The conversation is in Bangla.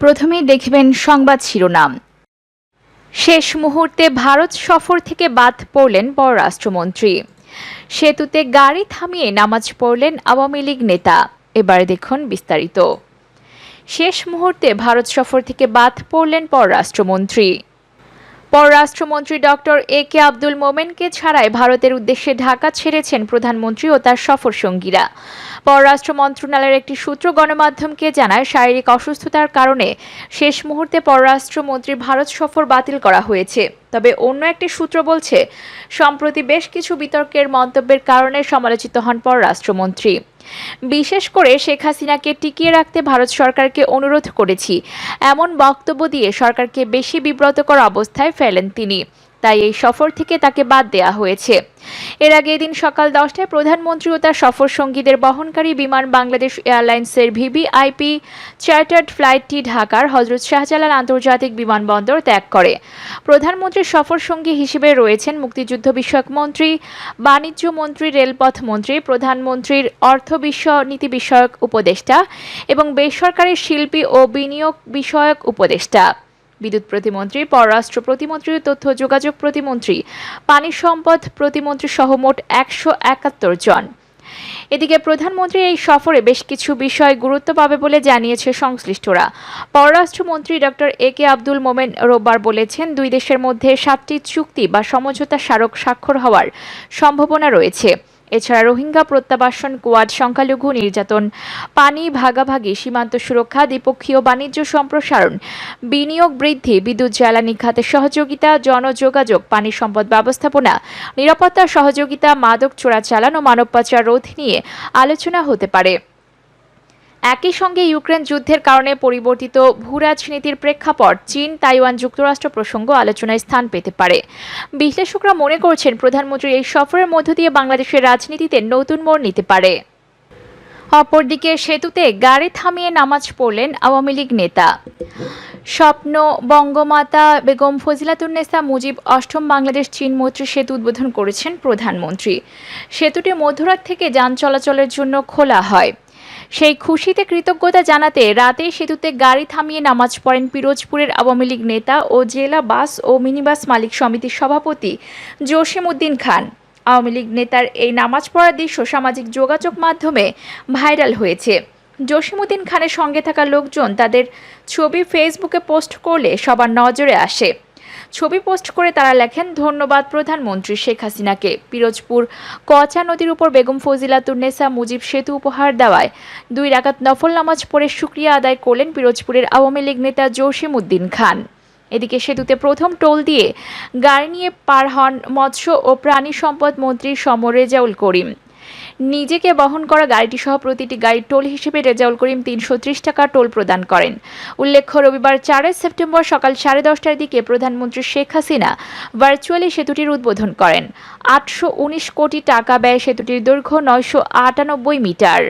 প্রথমেই দেখবেন সংবাদ শিরোনাম। শেষ মুহূর্তে ভারত সফর থেকে বাদ পড়লেন পররাষ্ট্রমন্ত্রী। সেতুতে গাড়ি থামিয়ে নামাজ পড়লেন আওয়ামী লীগ নেতা। এবারে দেখুন বিস্তারিত। শেষ মুহূর্তে ভারত সফর থেকে বাদ পড়লেন পররাষ্ট্রমন্ত্রী। পররাষ্ট্রমন্ত্রী ডক্টর এ কে আব্দুল মোমেনকে ছাড়াই ভারতের উদ্দেশ্যে ঢাকা ছেড়েছেন প্রধানমন্ত্রী ও তার সফর সঙ্গীরা। পররাষ্ট্র মন্ত্রণালয়ের একটি সূত্র গণমাধ্যমকে জানায়, শারীরিক অসুস্থতার কারণে শেষ মুহূর্তে পররাষ্ট্রমন্ত্রীর ভারত সফর বাতিল করা হয়েছে। তবে অন্য একটি সূত্র বলছে, সম্প্রতি বেশ কিছু বিতর্কের মন্তব্যের কারণে সমালোচিত হন পররাষ্ট্রমন্ত্রী বিশেষ করে শেখ হাসিনাকে টিকিয়ে রাখতে ভারত সরকারকে অনুরোধ করেছি। এমন বক্তব্য দিয়ে সরকারকে বেশি বিব্রতকর অবস্থায় ফেলেন তিনি। তাই এই সফর থেকে তাকে বাদ দেয়া হয়েছে। এর আগে এদিন সকাল দশটায় প্রধানমন্ত্রী ও তার সফর সঙ্গীদের বহনকারী বিমান বাংলাদেশ এয়ারলাইন্সের ভিভিআইপি চার্টার্ড ফ্লাইটটি ঢাকার হজরত শাহজালাল আন্তর্জাতিক বিমানবন্দর ত্যাগ করে। প্রধানমন্ত্রীর সফর সঙ্গী হিসেবে রয়েছেন মুক্তিযুদ্ধ বিষয়ক মন্ত্রী, বাণিজ্য মন্ত্রী, রেলপথ মন্ত্রী, প্রধানমন্ত্রীর অর্থ বিষয়, নীতি বিষয়ক উপদেষ্টা এবং বেসরকারি শিল্পী ও বিনিয়োগ বিষয়ক উপদেষ্টা। বিদ্যুৎ প্রতিমন্ত্রী, পররাষ্ট্র প্রতিমন্ত্রী, তথ্য যোগাযোগ প্রতিমন্ত্রী, পানি সম্পদ প্রতিমন্ত্রী সহ মোট একশো একাত্তর জন। এদিকে প্রধানমন্ত্রীর এই সফরে বেশ কিছু বিষয় গুরুত্ব পাবে বলে জানিয়েছে সংশ্লিষ্টরা। পররাষ্ট্রমন্ত্রী ডক্টর এ কে আব্দুল মোমেন রোববার বলেছেন, দুই দেশের মধ্যে সাতটি চুক্তি বা সমঝোতা স্মারক স্বাক্ষর হওয়ার সম্ভাবনা রয়েছে। এছাড়া রোহিঙ্গা প্রত্যাবাসন, কোয়াড, সংখ্যালঘু নির্যাতন, পানি ভাগাভাগি, সীমান্ত সুরক্ষা, দ্বিপক্ষীয় বাণিজ্য সম্প্রসারণ, বিনিয়োগ বৃদ্ধি, বিদ্যুৎ, জ্বালানি খাতে সহযোগিতা, জনযোগাযোগ, পানি সম্পদ ব্যবস্থাপনা, নিরাপত্তা, সহযোগিতা, মাদক চোরাচালান ও মানব পাচার রোধ নিয়ে আলোচনা হতে পারে। একই সঙ্গে ইউক্রেন যুদ্ধের কারণে পরিবর্তিত ভূরাজনীতির প্রেক্ষাপট, চীন, তাইওয়ান যুক্তরাষ্ট্র প্রসঙ্গ আলোচনায় স্থান পেতে পারে। বিশ্লেষকরা মনে করছেন প্রধানমন্ত্রীর এই সফরের মধ্য দিয়ে বাংলাদেশের রাজনীতিতে নতুন মোড় নিতে পারে। অপরদিকে সেতুতে গাড়ি থামিয়ে নামাজ পড়লেন আওয়ামী লীগ নেতা। স্বপ্ন বঙ্গমাতা বেগম ফজিলাতুন্নেসা মুজিব অষ্টম বাংলাদেশ চীন মৈত্রী সেতু উদ্বোধন করেছেন প্রধানমন্ত্রী। সেতুটি মধ্যরাত থেকে যান চলাচলের জন্য খোলা হয়। সেই খুশিতে কৃতজ্ঞতা জানাতে রাতে সেতুতে গাড়ি থামিয়ে নামাজ পড়েন পিরোজপুরের আওয়ামী লীগ নেতা ও জেলা বাস ও মিনিবাস মালিক সমিতির সভাপতি জসিম উদ্দিন খান। আওয়ামী লীগ নেতার এই নামাজ পড়ার দৃশ্য সামাজিক যোগাযোগ মাধ্যমে ভাইরাল হয়েছে। জসিমুদ্দিন খানের সঙ্গে থাকা লোকজন তাদের ছবি ফেসবুকে পোস্ট করলে সবার নজরে আসে। ছবি পোস্ট করে তারা লেখেন, ধন্যবাদ প্রধানমন্ত্রী শেখ হাসিনাকে। পিরোজপুর কচা নদীর উপর বেগম ফজিলাতুন্নেসা মুজিব সেতু উপহার দেওয়ায় দুই রাকাত নফল নামাজ পড়ে সুক্রিয়া আদায় করলেন পিরোজপুরের আওয়ামী লীগ নেতা জসিম উদ্দিন খান। এদিকে সেতুতে প্রথম টোল দিয়ে গাড়ি নিয়ে পার হন মৎস্য ও প্রাণী সম্পদ মন্ত্রী সমর রেজাউল করিম। নিজেকে বহন করা গাড়িটি সহ প্রতিটি গাড়ির টোল হিসেবে রেজাউল করিম তিনশো ত্রিশ টাকা টোল প্রদান করেন। উল্লেখ্য, রবিবার চারই সেপ্টেম্বর সকাল সাড়ে দশটার দিকে প্রধানমন্ত্রী শেখ হাসিনা ভার্চুয়ালি সেতুটির উদ্বোধন করেন। আটশো উনিশ কোটি টাকা ব্যয় সেতুটির দৈর্ঘ্য নয়শো আটানব্বই মিটার।